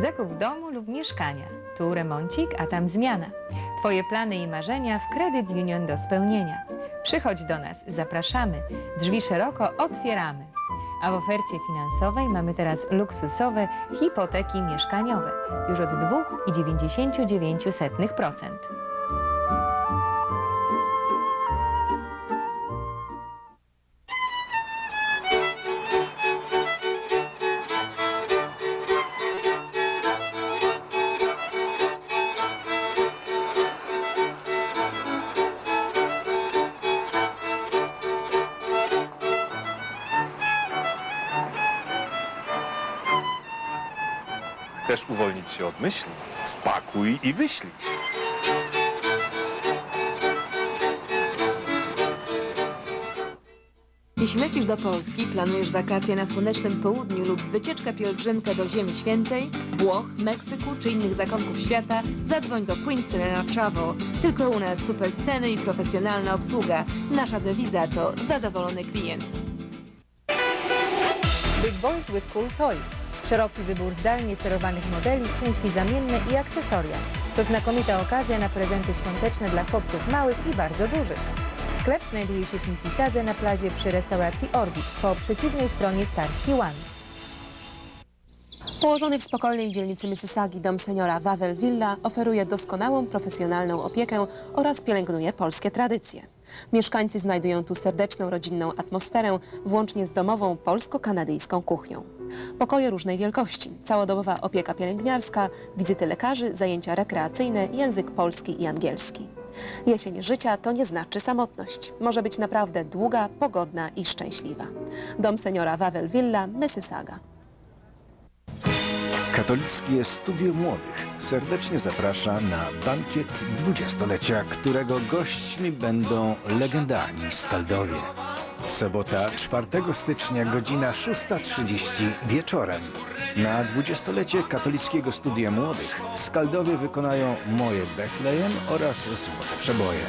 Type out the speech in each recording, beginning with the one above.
Zakup domu lub mieszkania. Tu remoncik, a tam zmiana. Twoje plany i marzenia w Credit Union do spełnienia. Przychodź do nas, zapraszamy. Drzwi szeroko otwieramy. A w ofercie finansowej mamy teraz luksusowe hipoteki mieszkaniowe. Już od 2,99%. Chcesz uwolnić się od myśli? Spakuj i wyślij. Jeśli lecisz do Polski, planujesz wakacje na słonecznym południu lub wycieczkę pielgrzymkę do Ziemi Świętej, Włoch, Meksyku czy innych zakątków świata, zadzwoń do Queen Serena Travel. Tylko u nas super ceny i profesjonalna obsługa. Nasza dewiza to zadowolony klient. Big Boys with Cool Toys. Szeroki wybór zdalnie sterowanych modeli, części zamienne i akcesoria. To znakomita okazja na prezenty świąteczne dla chłopców małych i bardzo dużych. Sklep znajduje się w Mississadze na plazie przy restauracji Orbit, po przeciwnej stronie Starski One. Położony w spokojnej dzielnicy Mississaugi dom seniora Wawel Villa oferuje doskonałą profesjonalną opiekę oraz pielęgnuje polskie tradycje. Mieszkańcy znajdują tu serdeczną rodzinną atmosferę, włącznie z domową polsko-kanadyjską kuchnią. Pokoje różnej wielkości, całodobowa opieka pielęgniarska, wizyty lekarzy, zajęcia rekreacyjne, język polski i angielski. Jesień życia to nie znaczy samotność. Może być naprawdę długa, pogodna i szczęśliwa. Dom seniora Wawel Villa, Mississauga. Katolickie Studio Młodych serdecznie zaprasza na bankiet dwudziestolecia, którego gośćmi będą legendarni skaldowie. Sobota 4 stycznia, godzina 6.30 wieczorem. Na dwudziestolecie Katolickiego Studia Młodych skaldowie wykonają Moje Betlejem oraz Złote Przeboje.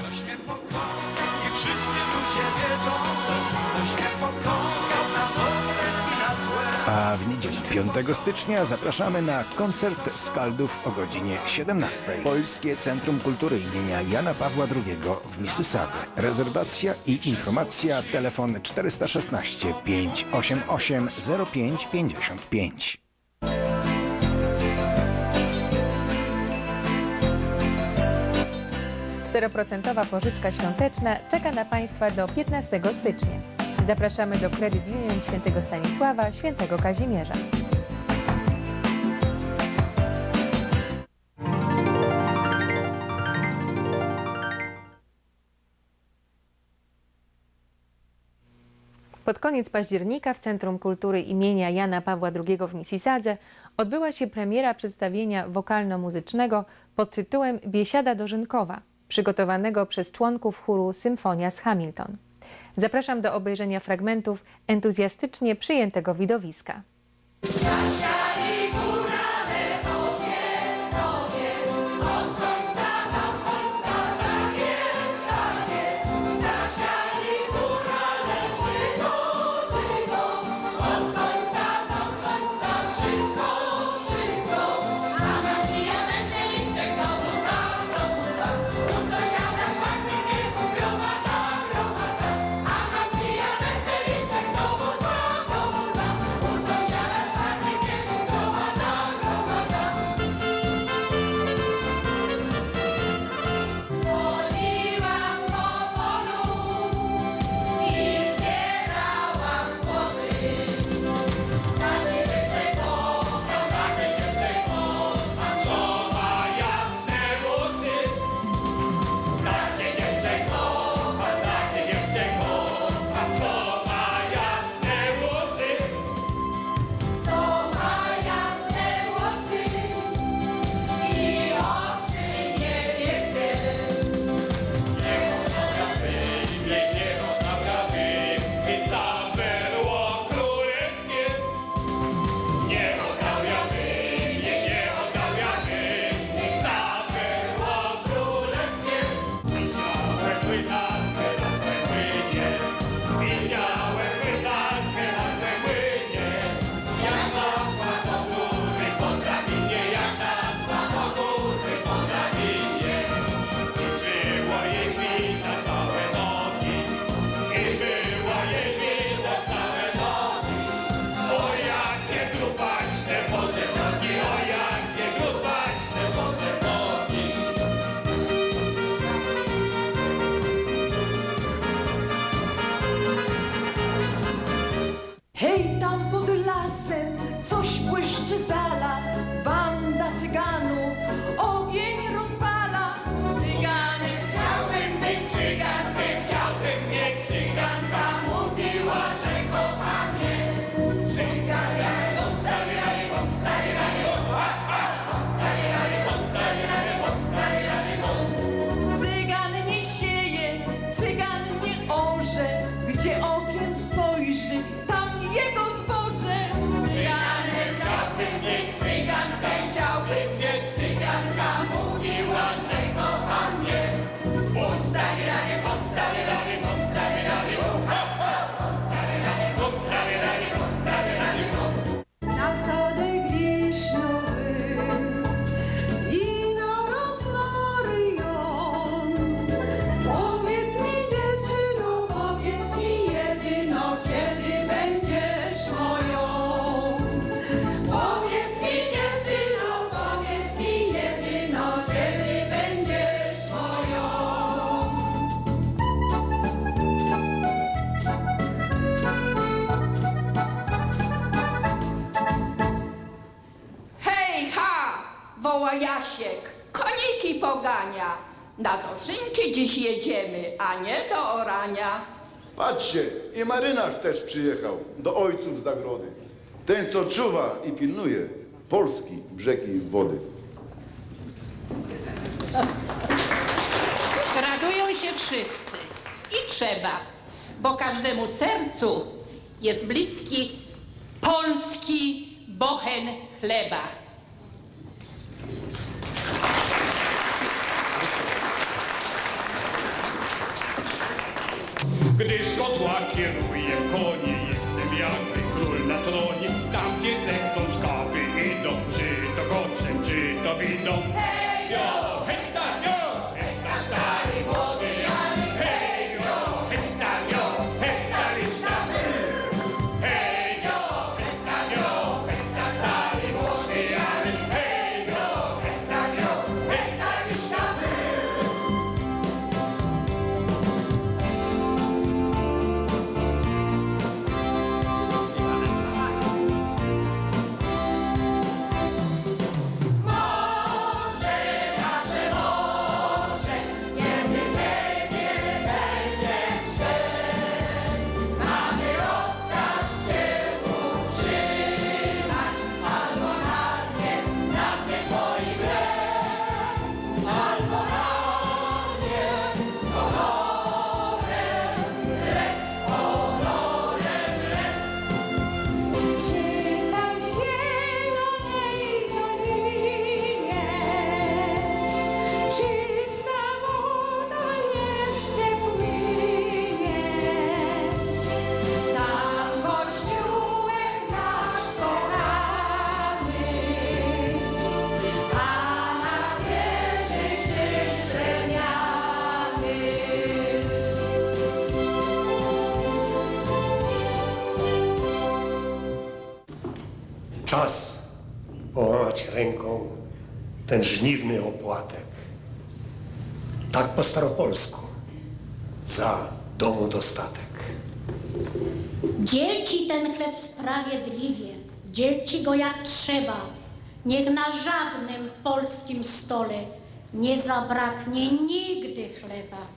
A w niedzielę 5 stycznia zapraszamy na koncert skaldów o godzinie 17. Polskie Centrum Kultury imienia Jana Pawła II w Mississadze. Rezerwacja i informacja telefon 416 588 0555. Czteroprocentowa pożyczka świąteczna czeka na Państwa do 15 stycznia. Zapraszamy do Credit Union Świętego Stanisława, Świętego Kazimierza. Pod koniec października w Centrum Kultury imienia Jana Pawła II w Mississadze odbyła się premiera przedstawienia wokalno-muzycznego pod tytułem Biesiada Dożynkowa, przygotowanego przez członków chóru Symfonia z Hamilton. Zapraszam do obejrzenia fragmentów entuzjastycznie przyjętego widowiska. Volkswagen Na dożynki dziś jedziemy, a nie do orania. Patrzcie, i marynarz też przyjechał do ojców z zagrody. Ten, co czuwa i pilnuje Polski brzeg i wody. Radują się wszyscy i trzeba, bo każdemu sercu jest bliski polski bochen chleba. Gdy z kozła kieruję konie, jestem jakby król na tronie. Tam gdzie zechcą szkaby idą, czy to koczem, czy to windą. Hej jo, hejta Czas połamać ręką ten żniwny opłatek. Tak po staropolsku. Za domu dostatek. Dzielci ten chleb sprawiedliwie, dzielci go jak trzeba. Niech na żadnym polskim stole nie zabraknie nigdy chleba.